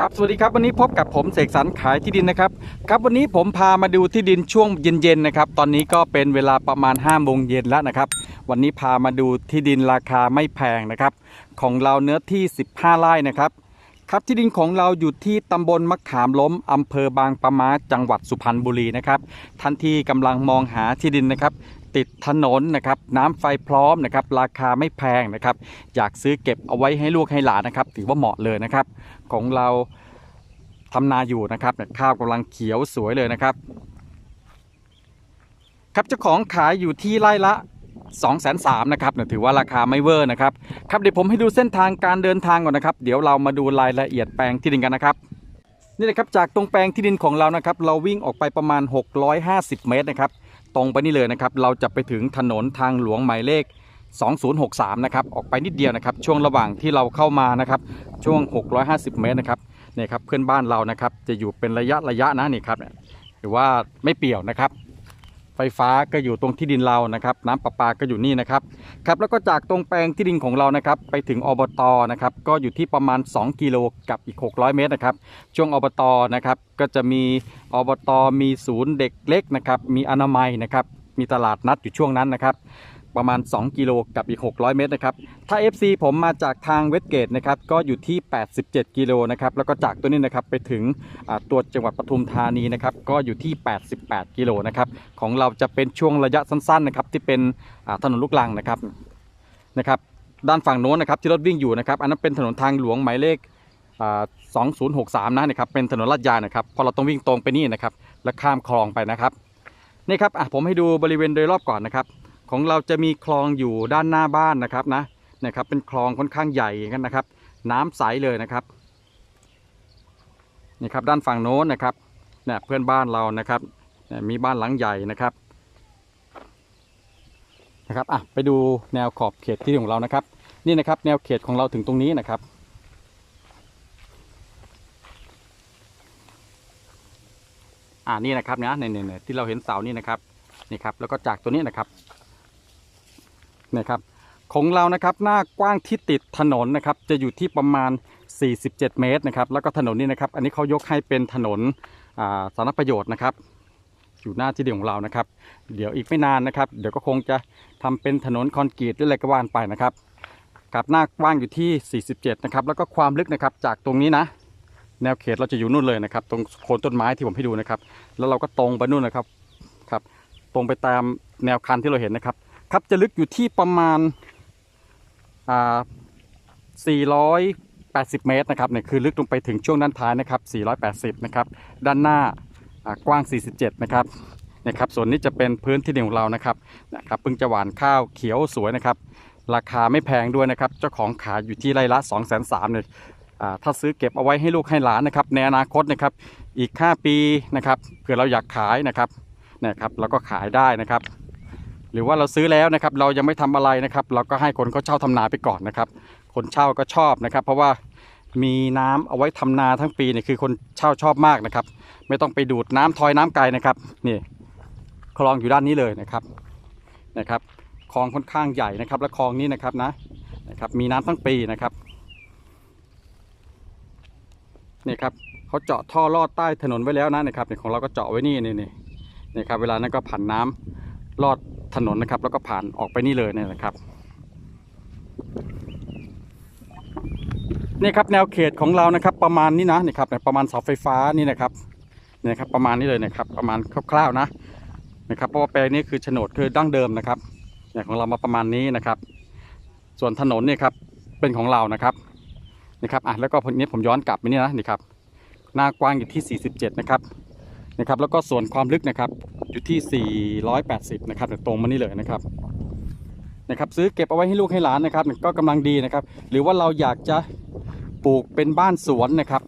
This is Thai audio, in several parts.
ครับสวัสดีครับวันนี้พบกับผมเสกสรรขายที่ดินนะครับครับวันนี้ผมพามาดูที่ดินช่วงเย็นๆนะครับตอนนี้ก็เป็นเวลาประมาณ5้าโมงเย็นแล้วนะครับวันนี้พามาดูที่ดินราคาไม่แพงนะครับของเราเนื้อที่ 15ไร่นะครับครับที่ดินของเราอยู่ที่ตำบลมะขามล้มอำเภอบางปะมาจังหวัดสุพรรณบุรีนะครับท่านที่กำลังมองหาที่ดินนะครับ ติดถนนนะครับน้ำไฟพร้อมนะครับราคาไม่แพงนะครับอยากซื้อเก็บเอาไว้ให้ลูกให้หลานนะครับถือว่าเหมาะเลยนะครับ ของเราทำนาอยู่นะครับข้าวกำลังเขียวสวยเลยนะครับ ครับเจ้าของขายอยู่ที่ไร่ละ2 3 0 0 0นะครับถือว่าราคาไม่เวอร์นะครับครับเดี๋ยวผมให้ดูเส้นทางการเดินทางก่อนนะครับ เดี๋ยวเรามาดูรายละเอียดแปลงที่ดินกันนะครับนี่นะครับจากตรงแปลงที่ดินของเรานะครับ เราวิ่งออกไปประมาณ 650 เมตรนะครับ ตรงไปนี่เลยนะครับ เราจะไปถึงถนนทางหลวงหมายเลข 2063 นะครับ ออกไปนิดเดียวนะครับ ช่วงระหว่างที่เราเข้ามานะครับ ช่วง 650 เมตรนะครับเนี่ยครับเพื่อนบ้านเรานะครับ จะอยู่เป็นระยะระยะนะนี่ครับหรือว่าไม่เปี่ยวนะครับ ไฟฟ้าก็อยู่ตรงที่ดินเรานะครับ น้ำประปาก็อยู่นี่นะครับครับแล้วก็จากตรงแปลงที่ดินของเรานะครับ ไปถึงอบตนะครับ ก็อยู่ที่ประมาณ 2 กิโลกับอีก 600 เมตรนะครับ ช่วงอบตนะครับ ก็จะมีอบตมีศูนย์เด็กเล็กนะครับ มีอนามัยนะครับ มีตลาดนัดอยู่ช่วงนั้นนะครับ ประมาณ 2 กิโลกับอีก 600 เมตรนะครับ ถ้า FC ผมมาจากทางเวสเกตนะครับก็อยู่ที่ 87 กิโลนะครับแล้วก็จากตัวนี้นะครับไปถึงตัวจังหวัดปทุมธานีนะครับก็อยู่ที่ 88 กิโลนะครับของเราจะเป็นช่วงระยะสั้นๆนะครับที่เป็นถนนลูกรังนะครับนะครับด้านฝั่งโน้นนะครับที่รถวิ่งอยู่นะครับอันนั้นเป็นถนนทางหลวงหมายเลขอ่า2063นะนะครับเป็นถนนลาดยางนะครับพอเราต้องวิ่งตรงไปนี่นะครับแล้วข้ามคลองไปนะครับนี่ครับอะผมให้ดูบริเวณโดยรอบก่อนนะครับ ของเราจะมีคลองอยู่ด้านหน้าบ้านนะครับนะนะครับเป็นคลองค่อนข้างใหญ่กันนะครับ น้ำใสเลยนะครับนี่ครับด้านฝั่งโน้นนะครับเนี่ยเพื่อนบ้านเรานะครับมีบ้านหลังใหญ่นะครับนะครับอะไปดูแนวขอบเขตที่ของเรานะครับ นี่นะครับแนวเขตของเราถึงตรงนี้นะครับอ่านี่นะครับนะเนี่ยเนี่ยที่เราเห็นเสานี่นะครับนี่ครับแล้วก็จากตัวนี้นะครับ นะครับของเรานะครับหน้ากว้างที่ติดถนนนะครับจะอยู่ที่ประมาณ 47 เมตรนะครับแล้วก็ถนนนี้นะครับ อันนี้เขายกให้เป็นถนนาสาธารณประโยชน์นะครับ อยู่หน้าที่ดินของเรานะครับ เดี๋ยวอีกไม่นานนะครับ เดี๋ยวก็คงจะทำเป็นถนนคอนกรีตหรืออะไรก็ว่านไปนะครับกับหน้ากว้างอยู่ที่ 47 นะครับแล้วก็ความลึกนะครับจากตรงนี้นะ แนวเขตเราจะอยู่นู่นเลยนะครับ ตรงโคนต้นไม้ที่ผมให้ดูนะครับ แล้วเราก็ตรงไปนู่นนะครับครับ ตรงไปตามแนวคันที่เราเห็นนะครับ ครับจะลึกอยู่ที่ประมาณอ่า480 เมตรนะครับเนี่ยคือลึกลงไปถึงช่วงด้านท้ายนะครับ 480 นะครับด้านหน้ากว้าง 47 นะครับนะครับส่วนนี้จะเป็นพื้นที่ดินของเรานะครับนะครับเพิ่งจะหว่านข้าวเขียวสวยนะครับ ราคาไม่แพงด้วยนะครับ เจ้าของขายอยู่ที่ไร่ละ2 3 0 0 0เนี่ยถ้าซื้อเก็บเอาไว้ให้ลูกให้หลานนะครับ ในอนาคตนะครับอีก 5 ปีนะครับเผื่อเราอยากขายนะครับนะครับเราก็ขายได้นะครับ หรือว่าเราซื้อแล้วนะครับ เรายังไม่ทำอะไรนะครับ เราก็ให้คนเขาเช่าทำนาไปก่อนนะครับ คนเช่าก็ชอบนะครับ เพราะว่ามีน้ำเอาไว้ทำนาทั้งปีเนี่ยคือคนเช่าชอบมากนะครับ ไม่ต้องไปดูดน้ำทอยน้ำไกลนะครับนี่คลองอยู่ด้านนี้เลยนะครับนะครับคลองค่อนข้างใหญ่นะครับ และคลองนี้นะครับนะนะครับ มีน้ำทั้งปีนะครับนี่ครับเขาเจาะท่อลอดใต้ถนนไว้แล้วนะนะครับเนี่ยของเราก็เจาะไว้นี่นี่นี่นี่ครับ เวลานั้นก็ผ่านน้ำลอด ถนนนะครับ แล้วก็ผ่านออกไปนี่เลยเนี่ยนะครับนี่ครับแนวเขตของเรานะครับ ประมาณนี้นะนี่ครับเนี่ยประมาณเสาไฟฟ้านี่นะครับนี่ครับประมาณนี้เลยนะครับ ประมาณคร่าวๆนะนะครับเพราะว่าแปลงนี้คือโฉนดคือดั้งเดิมนะครับเนี่ยของเรามาประมาณนี้นะครับ ส่วนถนนเนี่ยครับเป็นของเรานะครับนะครับอะแล้วก็พนี้ผมย้อนกลับไปนี่นะนี่ครับหน้ากว้างอยู่ที่ 47 นะครับ นะครับแล้วก็ส่วนความลึกนะครับอยู่ที่ 480 นะครับตรงมานี่เลยนะครับนะครับซื้อเก็บเอาไว้ให้ลูกให้หลานนะครับก็กำลังดีนะครับ หรือว่าเราอยากจะปลูกเป็นบ้านสวนนะครับ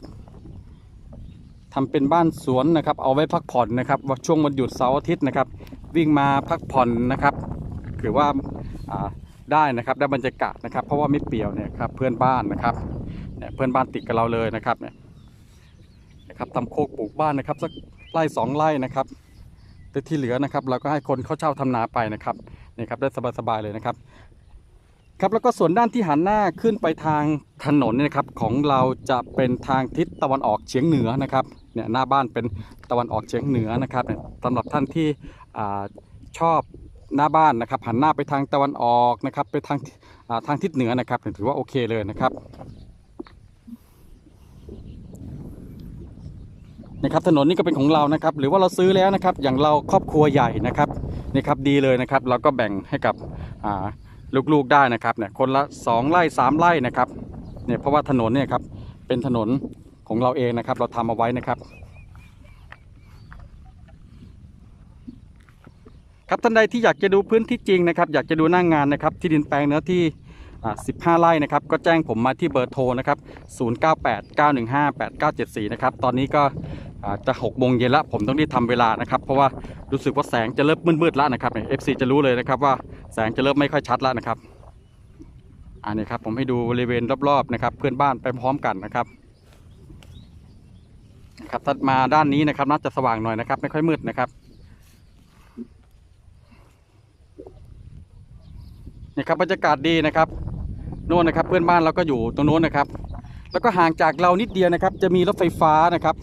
ทำเป็นบ้านสวนนะครับ เอาไว้พักผ่อนนะครับว่าช่วงวันหยุดเสาร์อาทิตย์นะครับ วิ่งมาพักผ่อนนะครับถือว่าได้นะครับได้บรรยากาศนะครับ เพราะว่าไม่เปียวเนี่ยครับเพื่อนบ้านนะครับเนี่ยเพื่อนบ้านติดกับเราเลยนะครับเนี่ยนะครับทำโคกปลูกบ้านนะครับสัก ไร่สองไร่นะครับแต่ที่เหลือนะครับ เราก็ให้คนเขาเช่าทำนาไปนะครับนี่ครับได้สบายๆเลยนะครับ ครับแล้วก็ส่วนด้านที่หันหน้าขึ้นไปทางถนนเนี่ยนะครับ ของเราจะเป็นทางทิศตะวันออกเฉียงเหนือนะครับเนี่ยหน้าบ้านเป็นตะวันออกเฉียงเหนือนะครับสำหรับท่านที่อชอบหน้าบ้านนะครับหันหน้าไปทางตะวันออกนะครับ ไปทางทางทิศเหนือนะครับถือว่าโอเคเลยนะครับ นะครับถนนนี้ก็เป็นของเรานะครับ หรือว่าเราซื้อแล้วนะครับ อย่างเราครอบครัวใหญ่นะครับนี่ครับดีเลยนะครับ เราก็แบ่งให้กับลูกๆได้นะครับเนี่ยคนละ 2ไร่3ไร่นะครับเนี่ยเพราะว่าถนนเนี่ยครับเป็นถนนของเราเองนะครับ เราทำเอาไว้นะครับ ครับท่านใดที่อยากจะดูพื้นที่จริงนะครับ อยากจะดูหน้างงานนะครับ ที่ดินแปลงเนื้อที่อ่า15 ไร่นะครับ ก็แจ้งผมมาที่เบอร์โทรนะครับ 0989158974 นะครับ ตอนนี้ก็ จะ6โมงเย็นละผมต้องรีบทำเวลานะครับ เพราะว่ารู้สึกว่าแสงจะเริ่มมืดๆแล้วนะครับเนี่ย FC จะรู้เลยนะครับว่าแสงจะเริ่มไม่ค่อยชัดแล้วนะครับ อันนี้ครับผมให้ดูบริเวณรอบๆนะครับ เพื่อนบ้านไปพร้อมกันนะครับครับถ้ามาด้านนี้นะครับน่าจะสว่างหน่อยนะครับ ไม่ค่อยมืดนะครับนี่ครับบรรยากาศดีนะครับโน่นนะครับ เพื่อนบ้านเราก็อยู่ตรงโน้นนะครับ แล้วก็ห่างจากเรานิดเดียวนะครับ จะมีรถไฟฟ้านะครับ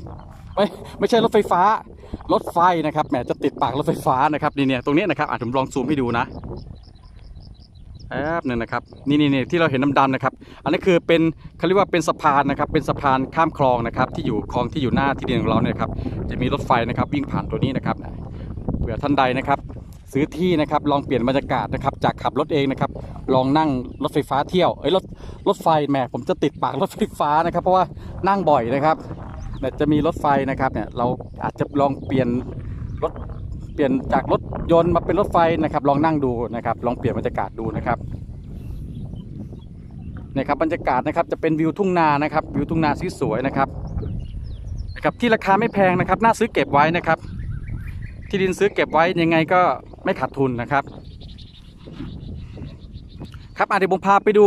ไม่ไม่ใช่รถไฟฟ้ารถไฟนะครับแหมจะติดปากรถไฟฟ้านะครับนี่เนี่ยตรงนี้นะครับอาจผมลองซูมให้ดูนะแป๊บหนึงนะครับนี่นี่นี่ที่เราเห็นดำๆนะครับ อันนี้คือเป็นเขาเรียกว่าเป็นสะพานนะครับ เป็นสะพานข้ามคลองนะครับ ที่อยู่คลองที่อยู่หน้าที่ดินของเราเนี่ยครับจะมีรถไฟนะครับวิ่งผ่านตัวนี้นะครับเผื่อท่านใดนะครับ ซื้อที่นะครับลองเปลี่ยนบรรยากาศนะครับ จากขับรถเองนะครับ ลองนั่งรถไฟฟ้าเที่ยวเอ้ยรถรถไฟแหมผมจะติดปากรถไฟฟ้านะครับ เพราะว่านั่งบ่อยนะครับ จะมีรถไฟนะครับเนี่ยเราอาจจะลองเปลี่ยนรถเปลี่ยนจากรถยนต์มาเป็นรถไฟนะครับ ลองนั่งดูนะครับ ลองเปลี่ยนบรรยากาศดูนะครับเนี่ยครับบรรยากาศนะครับจะเป็นวิวทุ่งนานะครับ วิวทุ่งนาสวยๆนะครับนะครับ ที่ราคาไม่แพงนะครับ น่าซื้อเก็บไว้นะครับ ที่ดินซื้อเก็บไว้ยังไงก็ไม่ขาดทุนนะครับ ครับอะเดี๋ยวผมพาไปดู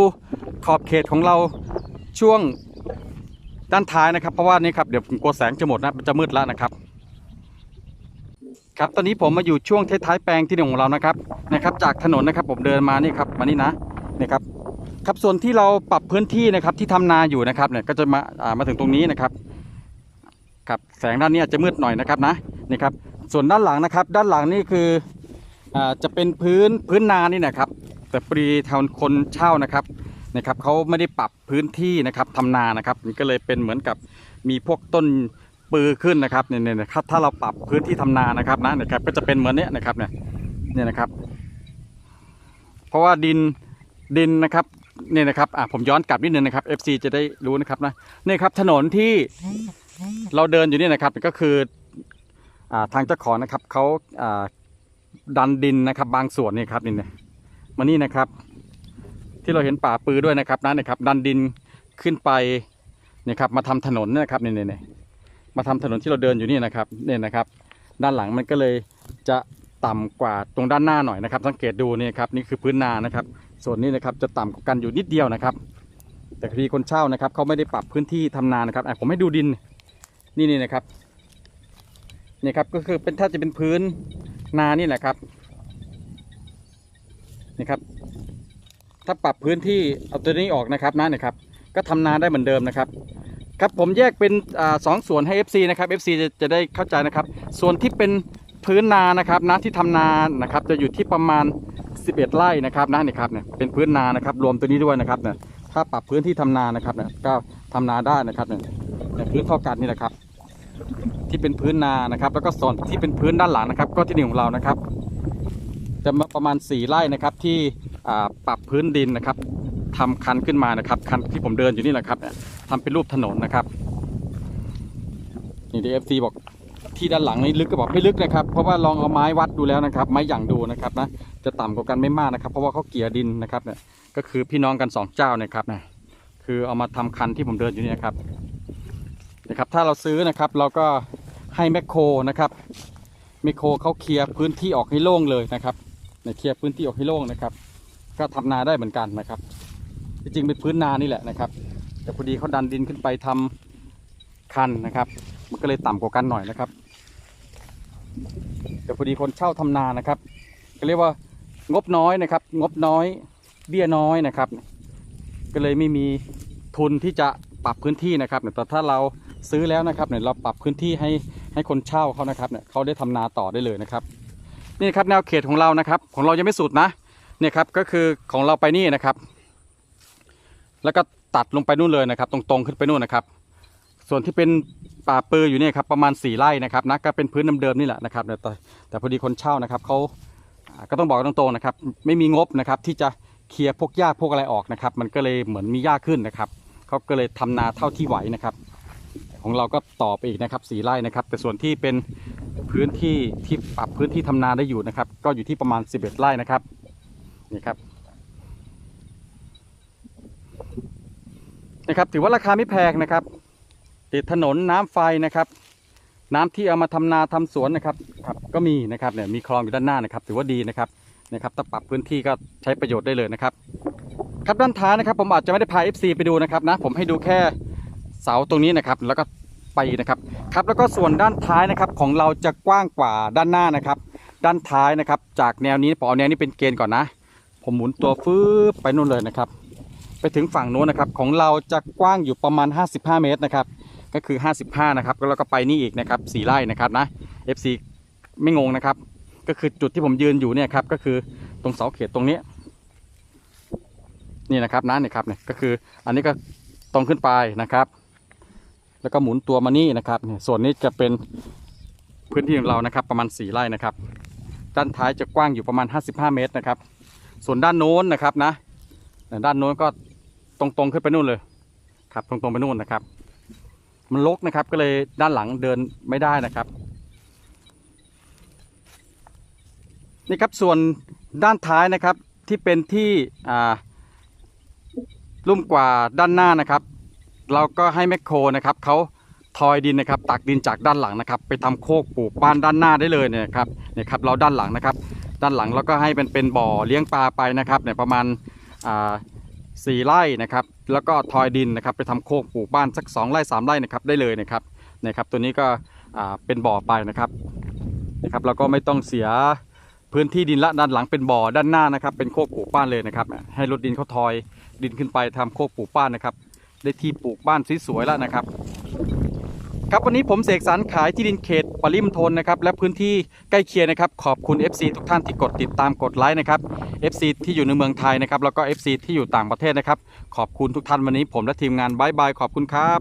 ขอบเขตของเราช่วง ด้านท้ายนะครับ เพราะว่านี่ครับเดี๋ยวผมกลัวแสงจะหมดนะมันจะมืดแล้วนะครับ ครับตอนนี้ผมมาอยู่ช่วงท้ายๆแปลงที่หนึ่งของเรานะครับนะครับ จากถนนนะครับผมเดินมานี่ครับมานี่นะนี่ครับครับส่วนที่เราปรับพื้นที่นะครับที่ทำนาอยู่นะครับเนี่ยก็จะมาอ่ามาถึงตรงนี้นะครับครับแสงด้านนี้อาจจะมืดหน่อยนะครับนะนี่ครับส่วนด้านหลังนะครับ ด้านหลังนี่คืออาจะเป็นพื้นพื้นนานี่นะครับ แต่ปรีทางคนเช่านะครับ นะครับเขาไม่ได้ปรับพื้นที่นะครับทำนานะครับมันก็เลยเป็นเหมือนกับมีพวกต้นปือขึ้นนะครับเนี่ยเนี่ยนะครับถ้าเราปรับพื้นที่ทำนานะครับนะนะครับก็จะเป็นเหมือนเนี้ยนะครับเนี่ยเนี่ยนะครับ เพราะว่าดินดินนะครับเนี่ยนะครับอะผมย้อนกลับนิดนึงนะครับ FC จะได้รู้นะครับนะนี่ครับถนนที่เราเดินอยู่เนี่ยนะครับก็คืออ่าทางเจ้าของนะครับเขาอ่าดันดินนะครับ บางส่วนนี่ครับนี่เนี่ยมานี่นะครับ ที่เราเห็นป่าปือด้วยนะครับนั่นนะครับ ดันดินขึ้นไปนี่ครับมาทำถนนนะครับนี่เนี่ยเนี่ยมาทำถนนที่เราเดินอยู่นี่นะครับเนี่ยนะครับ ด้านหลังมันก็เลยจะต่ำกว่าตรงด้านหน้าหน่อยนะครับ สังเกตดูนี่ครับนี่คือพื้นนานะครับ ส่วนนี้นะครับจะต่ำกว่ากันอยู่นิดเดียวนะครับ แต่ทีคนเช่านะครับเขาไม่ได้ปรับพื้นที่ทำนานะครับผมให้ดูดินนี่นี่นะครับนี่ครับก็คือเป็นถ้าจะเป็นพื้นนานี่แหละครับนี่ครับ ถ้าปรับพื้นที่เอาตัวนี้ออกนะครับนะนี่ครับ ก็ทำนาได้เหมือนเดิมนะครับ ครับผมแยกเป็นอสองส่วนให้ FC นะครับ FC จะจะได้เข้าใจนะครับ ส่วนที่เป็นพื้นนานะครับนะที่ทำนานะครับ จะอยู่ที่ประมาณ 11 ไร่นะครับนะนี่ครับเนี่ยเป็นพื้นนานะครับ รวมตัวนี้ด้วยนะครับเนี่ยถ้าปรับพื้นที่ทำนานะครับเนี่ยก็ทำนาได้นะครับเนี่ยเนี่ยพื้นเท่ากันนี่แหละครับ ที่เป็นพื้นนานะครับ แล้วก็ส่วนที่เป็นพื้นด้านหลังนะครับ ก็ที่หนึ่งของเรานะครับ จะมาประมาณ 4 ไร่นะครับที่ ปรับพื้นดินนะครับทำคันขึ้นมานะครับคันที่ผมเดินอยู่นี่แหละครับเนี่ยทำเป็นรูปถนนนะครับนี่ดีเอฟซีบอกที่ด้านหลังนี่ลึกก็บอกไม่ลึกนะครับ เพราะว่าลองเอาไม้วัดดูแล้วนะครับ ไม้หยั่งดูนะครับนะจะต่ำกว่ากันไม่มากนะครับ เพราะว่าเขาเกี่ยดินนะครับเนี่ยก็คือพี่น้องกันสองเจ้านะครับนี่ยคือเอามาทำคันที่ผมเดินอยู่นี่นะครับนะครับ ถ้าเราซื้อนะครับเราก็ให้แมคโครนะครับไมคโครเขาเคลียร์พื้นที่ออกให้โล่งเลยนะครับเนี่ยเคลียร์พื้นที่ออกให้โล่งนะครับ ก็ทำนาได้เหมือนกันนะครับจริงๆเป็นพื้นนานี่แหละนะครับ แต่พอดีเขาดันดินขึ้นไปทำคันนะครับ มันก็เลยต่ำกว่ากันหน่อยนะครับ แต่พอดีคนเช่าทำนานะครับ ก็เรียกว่างบน้อยนะครับ งบน้อย เบี้ยน้อยนะครับ ก็เลยไม่มีทุนที่จะปรับพื้นที่นะครับแต่ถ้าเราซื้อแล้วนะครับเนี่ยเราปรับพื้นที่ให้ให้คนเช่าเขานะครับเนี่ยเขาได้ทำนาต่อได้เลยนะครับ นี่ครับแนวเขตของเรานะครับ ของเรายังไม่สุดนะ เนี่ยครับก็คือของเราไปนี่นะครับ แล้วก็ตัดลงไปนู่นเลยนะครับ ตรงๆขึ้นไปนู่นนะครับ ส่วนที่เป็นป่าปืออยู่เนี่ยครับประมาณ4ไร่นะครับนะก็เป็นพื้นเดิมๆนี่แหละนะครับแต่แต่พอดีคนเช่านะครับเขาก็ต้องบอกตรงๆนะครับ ไม่มีงบนะครับที่จะเคลียร์พวกหญ้าพวกอะไรออกนะครับ มันก็เลยเหมือนมีหญ้าขึ้นนะครับเขาก็เลยทำนาเท่าที่ไหวนะครับ ของเราก็ต่อไปอีกนะครับสี่ไร่นะครับ แต่ส่วนที่เป็นพื้นที่ที่ปรับพื้นที่ทำนาได้อยู่นะครับ ก็อยู่ที่ประมาณ 11 ไร่นะครับ นี่ครับนะครับ ถือว่าราคาไม่แพงนะครับ ติดถนนน้ำไฟนะครับ น้ำที่เอามาทำนาทำสวนนะครับครับ ก็มีนะครับเนี่ยมีคลองอยู่ด้านหน้านะครับ ถือว่าดีนะครับนะครับถ้าปรับพื้นที่ก็ใช้ประโยชน์ได้เลยนะครับ ครับด้านท้ายนะครับ ผมอาจจะไม่ได้พา FC ไปดูนะครับนะผมให้ดูแค่เสาตรงนี้นะครับ แล้วก็ไปนะครับครับแล้วก็ส่วนด้านท้ายนะครับของเราจะกว้างกว่าด้านหน้านะครับ ด้านท้ายนะครับ จากแนวนี้ปอแนวนี้เป็นเกณฑ์ก่อนนะ ผมหมุนตัวฟืบไปนู่นเลยนะครับ ไปถึงฝั่งโน้นนะครับ ของเราจะกว้างอยู่ประมาณ 55 เมตรนะครับ ก็คือ 55 นะครับแล้วก็ไปนี่อีกนะครับ4ไร่นะครับนะ FC ไม่งงนะครับ ก็คือจุดที่ผมยืนอยู่เนี่ยครับก็คือตรงเสาเขตตรงนี้นี่นะครับนะนี่ครับเนี่ยก็คืออันนี้ก็ตรงขึ้นไปนะครับ แล้วก็หมุนตัวมานี่นะครับเนี่ยส่วนนี้จะเป็นพื้นที่ของเรานะครับ ประมาณ 4 ไร่นะครับ ด้านท้ายจะกว้างอยู่ประมาณ 55 เมตรนะครับ ส่วนด้านโน้นนะครับนะด้านโน้นก็ตรงๆขึ้นไปนู่นเลยครับตรงๆไปนู่นนะครับ มันลกนะครับก็เลยด้านหลังเดินไม่ได้นะครับ นี่ครับส่วนด้านท้ายนะครับที่เป็นที่อ่าลุ่มกว่าด้านหน้านะครับ เราก็ให้แมคโครนะครับเขาทอยดินนะครับ ตักดินจากด้านหลังนะครับ ไปทำโคกปลูกบ้านด้านหน้าได้เลยเนี่ยครับเนี่ยครับเราด้านหลังนะครับ ด้านหลังเราก็ให้เป็นเป็นบ่อเลี้ยงปลาไปนะครับเนี่ยประมาณอ่าสี่ไร่นะครับ แล้วก็ทอยดินนะครับ ไปทำโคกปลูกบ้านสักสองไร่สามไร่นะครับได้เลยนะครับเนี่ยครับ ตัวนี้ก็อ่าเป็นบ่อไปนะครับนะครับเราก็ไม่ต้องเสียพื้นที่ดินละด้านหลังเป็นบ่อด้านหน้านะครับ เป็นโคกปลูกบ้านเลยนะครับ ให้รถดินเขาทอยดินขึ้นไปทำโคกปลูกบ้านนะครับ ได้ที่ปลูกบ้านสวยๆแล้วนะครับ ครับวันนี้ผมเสกสรรขายที่ดินเขตปริมณฑลนะครับและพื้นที่ใกล้เคียงนะครับขอบคุณ FC ทุกท่านที่กดติดตามกดไลค์นะครับ FC ที่อยู่ในเมืองไทยนะครับแล้วก็ FC ที่อยู่ต่างประเทศนะครับขอบคุณทุกท่านวันนี้ผมและทีมงานบายบายขอบคุณครับ